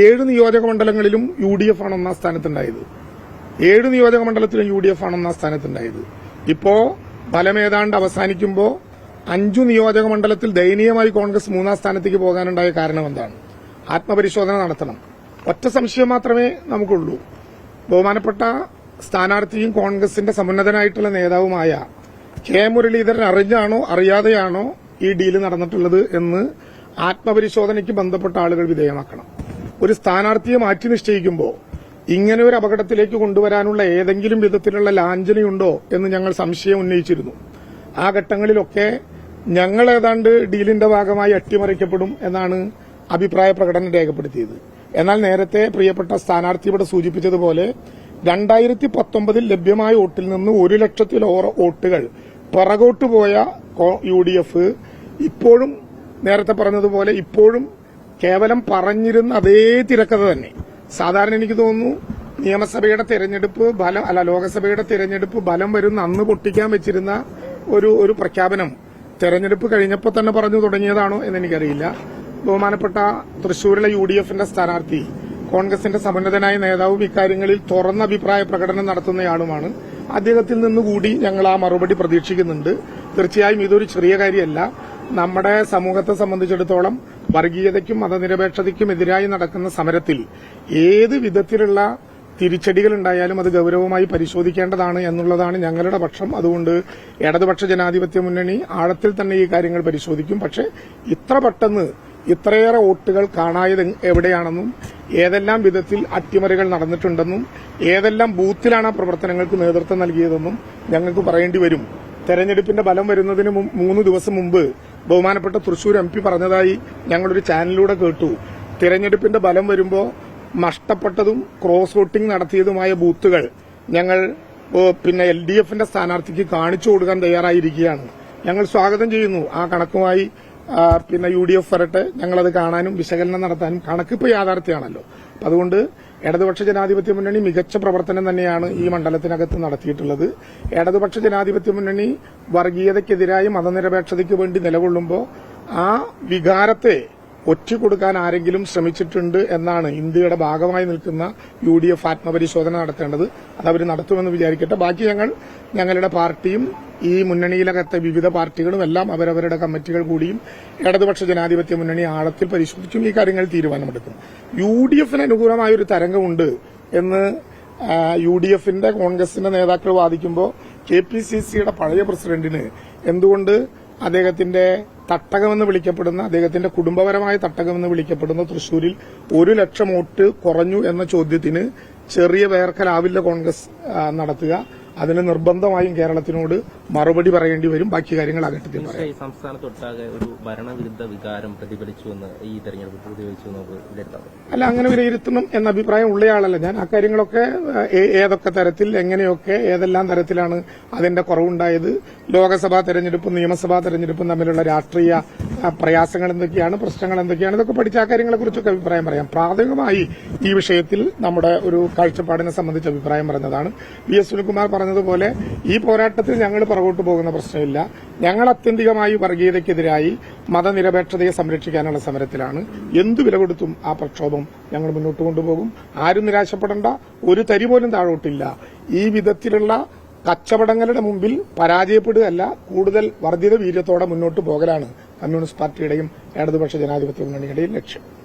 ഏഴ് നിയോജക മണ്ഡലങ്ങളിലും യു ഡി എഫ് ആണ് ഒന്നാം സ്ഥാനത്തുണ്ടായത്. ഏഴ് നിയോജക മണ്ഡലത്തിലും യു ഡി എഫ് ആണ് ഒന്നാം സ്ഥാനത്തുണ്ടായത്. ഇപ്പോ ഫലമേതാണ്ട് അവസാനിക്കുമ്പോൾ അഞ്ചു നിയോജക മണ്ഡലത്തിൽ ദയനീയമായി കോൺഗ്രസ് മൂന്നാം സ്ഥാനത്തേക്ക് പോകാനുണ്ടായ കാരണം എന്താണ്? ആത്മപരിശോധന നടത്തണം. ഒറ്റ സംശയം മാത്രമേ നമുക്കുള്ളൂ. ബഹുമാനപ്പെട്ട സ്ഥാനാർത്ഥിയും കോൺഗ്രസിന്റെ സമുന്നതനായിട്ടുള്ള നേതാവുമായ കെ മുരളീധരൻ അറിഞ്ഞാണോ അറിയാതെയാണോ ഈ ഡീൽ നടന്നിട്ടുള്ളത് എന്ന് ആത്മപരിശോധനയ്ക്ക് ബന്ധപ്പെട്ട ആളുകൾ വിധേയമാക്കണം. ഒരു സ്ഥാനാർത്ഥിയെ മാറ്റി നിശ്ചയിക്കുമ്പോൾ ഇങ്ങനെ ഒരു അപകടത്തിലേക്ക് കൊണ്ടുവരാനുള്ള ഏതെങ്കിലും വിധത്തിലുള്ള ലാഞ്ചനയുണ്ടോ എന്ന് ഞങ്ങൾ സംശയം ഉന്നയിച്ചിരുന്നു. ആ ഘട്ടങ്ങളിലൊക്കെ ഞങ്ങൾ ഏതാണ്ട് ഡീലിന്റെ ഭാഗമായി അട്ടിമറിക്കപ്പെടും എന്നാണ് അഭിപ്രായ പ്രകടനം രേഖപ്പെടുത്തിയത്. എന്നാൽ നേരത്തെ പ്രിയപ്പെട്ട സ്ഥാനാർത്ഥി ഇവിടെ സൂചിപ്പിച്ചതുപോലെ രണ്ടായിരത്തി പത്തൊമ്പതിൽ ലഭ്യമായ വോട്ടിൽ നിന്ന് ഒരു ലക്ഷത്തിലേറെ വോട്ടുകൾ പിറകോട്ട് പോയ യു ഡി എഫ് ഇപ്പോഴും നേരത്തെ പറഞ്ഞതുപോലെ ഇപ്പോഴും കേവലം പറഞ്ഞിരുന്ന അതേ തിരക്കഥ തന്നെ. സാധാരണ എനിക്ക് തോന്നുന്നു നിയമസഭയുടെ തെരഞ്ഞെടുപ്പ് ഫലം അല്ല ലോകസഭയുടെ തെരഞ്ഞെടുപ്പ് ഫലം വരുന്ന അന്ന് പൊട്ടിക്കാൻ വെച്ചിരുന്ന ഒരു ഒരു പ്രഖ്യാപനം തെരഞ്ഞെടുപ്പ് കഴിഞ്ഞപ്പോൾ തന്നെ പറഞ്ഞു തുടങ്ങിയതാണോ എന്ന് എനിക്കറിയില്ല. ബഹുമാനപ്പെട്ട തൃശൂരിലെ യു ഡി എഫിന്റെ സ്ഥാനാർത്ഥി കോൺഗ്രസിന്റെ സമന്നതനായ നേതാവും ഇക്കാര്യങ്ങളിൽ തുറന്ന അഭിപ്രായ പ്രകടനം നടത്തുന്നയാളുമാണ്. അദ്ദേഹത്തിൽ നിന്നുകൂടി ഞങ്ങൾ ആ മറുപടി പ്രതീക്ഷിക്കുന്നുണ്ട്. തീർച്ചയായും ഇതൊരു ചെറിയ കാര്യമല്ല. നമ്മുടെ സമൂഹത്തെ സംബന്ധിച്ചിടത്തോളം വർഗീയതയ്ക്കും മതനിരപേക്ഷതയ്ക്കും എതിരായി നടക്കുന്ന സമരത്തിൽ ഏത് വിധത്തിലുള്ള തിരിച്ചടികൾ ഉണ്ടായാലും അത് ഗൌരവമായി പരിശോധിക്കേണ്ടതാണ് എന്നുള്ളതാണ് ഞങ്ങളുടെ പക്ഷം. അതുകൊണ്ട് ഇടതുപക്ഷ ജനാധിപത്യ മുന്നണി ആഴത്തിൽ തന്നെ ഈ കാര്യങ്ങൾ പരിശോധിക്കും. പക്ഷേ ഇത്ര പെട്ടെന്ന് ഇത്രയേറെ വോട്ടുകൾ കാണായത് എവിടെയാണെന്നും ഏതെല്ലാം വിധത്തിൽ അട്ടിമറികൾ നടന്നിട്ടുണ്ടെന്നും ഏതെല്ലാം ബൂത്തിലാണ് പ്രവർത്തനങ്ങൾക്ക് നേതൃത്വം നൽകിയതെന്നും ഞങ്ങൾക്ക് പറയേണ്ടി വരും. തെരഞ്ഞെടുപ്പിന്റെ ഫലം വരുന്നതിന് മൂന്ന് ദിവസം മുമ്പ് ബഹുമാനപ്പെട്ട തൃശൂർ എം പി പറഞ്ഞതായി ഞങ്ങളൊരു ചാനലിലൂടെ കേട്ടു. തിരഞ്ഞെടുപ്പിന്റെ ബലം വരുമ്പോൾ നഷ്ടപ്പെട്ടതും ക്രോസ് വോട്ടിംഗ് നടത്തിയതുമായ ബൂത്തുകൾ ഞങ്ങൾ പിന്നെ എൽ ഡി എഫിന്റെ സ്ഥാനാർത്ഥിക്ക് കാണിച്ചു കൊടുക്കാൻ തയ്യാറായിരിക്കുകയാണ്. ഞങ്ങൾ സ്വാഗതം ചെയ്യുന്നു. ആ കണക്കുമായി പിന്നെ യു ഡി എഫ് വരട്ടെ. ഞങ്ങളത് കാണാനും വിശകലനം നടത്താനും കണക്കിപ്പോൾ യാഥാർത്ഥ്യമാണല്ലോ. അതുകൊണ്ട് ഇടതുപക്ഷ ജനാധിപത്യ മുന്നണി മികച്ച പ്രവർത്തനം തന്നെയാണ് ഈ മണ്ഡലത്തിനകത്ത് നടത്തിയിട്ടുള്ളത്. ഇടതുപക്ഷ ജനാധിപത്യ മുന്നണി വർഗീയതയ്ക്കെതിരായി മതനിരപേക്ഷതയ്ക്ക് വേണ്ടി നിലകൊള്ളുമ്പോൾ ആ വികാരത്തെ ഒറ്റിക്കൊടുക്കാൻ ആരെങ്കിലും ശ്രമിച്ചിട്ടുണ്ട് എന്നാണ് ഇന്ത്യയുടെ ഭാഗമായി നിൽക്കുന്ന യു ഡി എഫ് ആത്മപരിശോധന നടത്തേണ്ടത്. അത് അവർ നടത്തുമെന്ന് വിചാരിക്കട്ടെ. ബാക്കി ഞങ്ങൾ ഞങ്ങളുടെ പാർട്ടിയും ഈ മുന്നണിയിലകത്തെ വിവിധ പാർട്ടികളും എല്ലാം അവരവരുടെ കമ്മിറ്റികൾ കൂടിയും ഇടതുപക്ഷ ജനാധിപത്യ മുന്നണി ആഴത്തിൽ പരിശോധിച്ചും ഈ കാര്യങ്ങൾ തീരുമാനമെടുക്കും. യു ഡി എഫിന് അനുകൂലമായ ഒരു തരംഗമുണ്ട് എന്ന് യു ഡി എഫിന്റെ കോൺഗ്രസിന്റെ നേതാക്കൾ വാദിക്കുമ്പോൾ കെ പി സി സിയുടെ പഴയ പ്രസിഡന്റിന് എന്തുകൊണ്ട് അദ്ദേഹത്തിന്റെ തട്ടകമെന്ന് വിളിക്കപ്പെടുന്ന അദ്ദേഹത്തിന്റെ കുടുംബപരമായ തട്ടകമെന്ന് വിളിക്കപ്പെടുന്ന തൃശൂരിൽ ഒരു ലക്ഷം വോട്ട് കുറഞ്ഞു എന്ന ചോദ്യത്തിന് ചെറിയ വേർക്കലാവില്ല കോൺഗ്രസ് നടത്തുക. അതിന് നിർബന്ധമായും കേരളത്തിനോട് മറുപടി പറയേണ്ടി വരും. ബാക്കി കാര്യങ്ങൾ ആ ഘട്ടത്തിൽ സംസ്ഥാനത്തൊട്ടാകെ ഒരു ഭരണവിരുദ്ധ വികാരം പ്രതിഫലിച്ചു എന്ന് ഈ തെരഞ്ഞെടുപ്പ് പ്രതിഫലിച്ചു അല്ല അങ്ങനെ വിലയിരുത്തണം എന്ന അഭിപ്രായം ഉള്ളയാളല്ല. ഞാൻ ആ കാര്യങ്ങളൊക്കെ ഏതൊക്കെ തരത്തിൽ എങ്ങനെയൊക്കെ ഏതെല്ലാം തരത്തിലാണ് അതിന്റെ കുറവുണ്ടായത്? ലോക്സഭാ തെരഞ്ഞെടുപ്പും നിയമസഭാ തെരഞ്ഞെടുപ്പും തമ്മിലുള്ള രാഷ്ട്രീയ പ്രയാസങ്ങൾ എന്തൊക്കെയാണ് പ്രശ്നങ്ങൾ എന്തൊക്കെയാണ് ഇതൊക്കെ പഠിച്ച ആ കാര്യങ്ങളെ കുറിച്ചൊക്കെ അഭിപ്രായം പറയാം. പ്രാഥമികമായി ഈ വിഷയത്തിൽ നമ്മുടെ ഒരു കാഴ്ചപ്പാടിനെ സംബന്ധിച്ച് അഭിപ്രായം പറഞ്ഞതാണ്. വി എസ് സുനിൽകുമാർ പറഞ്ഞതുപോലെ ഈ പോരാട്ടത്തിൽ ഞങ്ങൾ പുറകോട്ട് പോകുന്ന പ്രശ്നമില്ല. ഞങ്ങൾ അത്യന്തികമായി വർഗീയതയ്ക്കെതിരായി മതനിരപേക്ഷതയെ സംരക്ഷിക്കാനുള്ള സമരത്തിലാണ്. എന്തു വില കൊടുത്തും ആ പ്രക്ഷോഭം ഞങ്ങൾ മുന്നോട്ട് കൊണ്ടുപോകും. ആരും നിരാശപ്പെടേണ്ട. ഒരു തരി പോലും താഴോട്ടില്ല. ഈ വിധത്തിലുള്ള കച്ചവടങ്ങളുടെ മുമ്പിൽ പരാജയപ്പെടുകയല്ല കൂടുതൽ വർദ്ധിത വീര്യത്തോടെ മുന്നോട്ട് പോകലാണ് കമ്മ്യൂണിസ്റ്റ് പാർട്ടിയുടെയും ഇടതുപക്ഷ ജനാധിപത്യ മുന്നണിയുടെയും ലക്ഷ്യം.